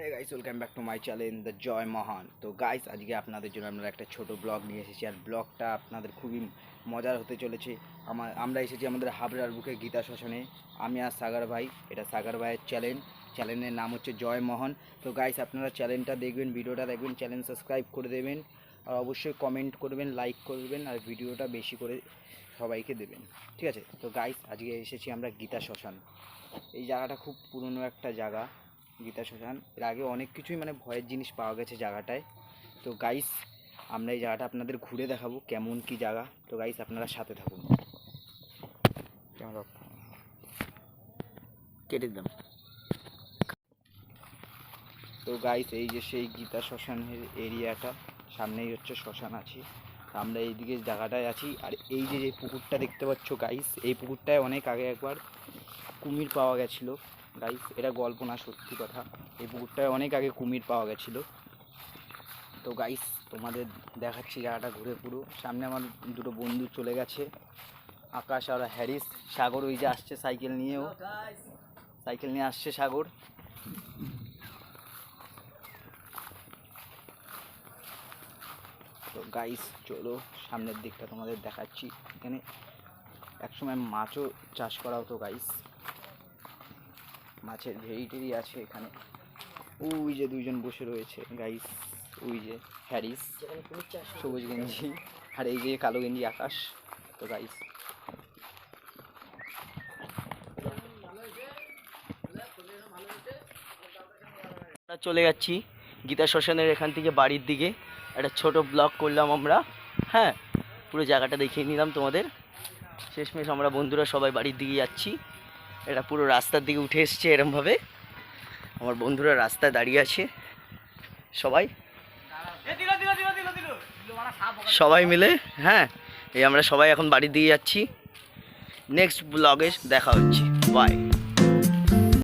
Hey guys welcome back to my channel the Joy Mahan তো guys আজকে আপনাদের জন্য আমরা একটা ছোট ব্লগ নিয়ে এসেছি, আর ব্লগটা আপনাদের খুবই মজার হতে চলেছে। আমার আমরা এসেছি আমাদের হাবড়ার বুকে গীতা শ্মশানে। আমি আর সাগর ভাই, এটা সাগর ভাইয়ের চ্যানেল চ্যানেলের নাম হচ্ছে জয় মহান তো গাইস আপনারা চ্যানেলটা দেখবেন, ভিডিওটা দেখবেন চ্যানেল সাবস্ক্রাইব করে দেবেন। আর অবশ্যই কমেন্ট করবেন লাইক করবেন, আর ভিডিওটা বেশি করে সবাইকে দেবেন। ঠিক আছে? তো গাইস আজকে এসেছি আমরা গীতা শ্মশান। এই জায়গাটা খুব পুরনো একটা জায়গা। গীতা শ্মশান। এর আগে অনেক কিছুই মানে ভয়ের জিনিস পাওয়া গেছে জায়গাটায়। তো গাইস আমরা এই জায়গাটা আপনাদের ঘুরে দেখাবো কেমন কি জায়গা। তো গাইস আপনারা সাথে থাকুন। কেটে দিলাম। তো গাইস এই যে সেই গীতা শ্মশানের এরিয়াটা সামনেই হচ্ছে শ্মশান আছে। আমরা এইদিকে জায়গাটায় আছি। আর এই যে যে পুকুরটা দেখতে পাচ্ছ গাইস এই পুকুরটায় অনেক আগে একবার কুমির পাওয়া গেছিল। গাইস এটা গল্প না, সত্যি কথা। এই পুকুরটায় অনেক আগে কুমির পাওয়া গেছিল। তো গাইস তোমাদের দেখাচ্ছি জায়গাটা ঘুরে পুরো। সামনে আমার দুটো বন্ধু চলে গেছে, আকাশ আর হ্যারিস। সাগর ওই যে আসছে সাইকেল নিয়েও। সাইকেল নিয়ে আসছে সাগর। তো গাইস চলো, সামনের দিকটা তোমাদের দেখাচ্ছি। এখানে একসময় মাছও চাষ করা হতো গাইস মাছের ভেড়ি টেরি আছে এখানে। ওই যে দুইজন বসে রয়েছে গাইস ওই যে হ্যারিস, সবুজ গেঞ্জি, আর এই যে কালো গেঞ্জি আকাশ। তো গাইস চলে যাচ্ছি গীতা শ্মশানের এখান থেকে বাড়ির দিকে। একটা ছোট ব্লগ করলাম আমরা। হ্যাঁ পুরো জায়গাটা দেখিয়ে নিলাম তোমাদের। শেষমেশ আমরা বন্ধুরা সবাই বাড়ির দিকে যাচ্ছি। এটা পুরো রাস্তার দিকে উঠে এসছে এরমভাবে। আমার বন্ধুরা রাস্তায় দাঁড়িয়ে আছে। সবাই? সবাই মিলে? হ্যাঁ এই আমরা সবাই এখন বাড়ি দিয়ে যাচ্ছি। নেক্সট ব্লগে দেখা হচ্ছে। বাই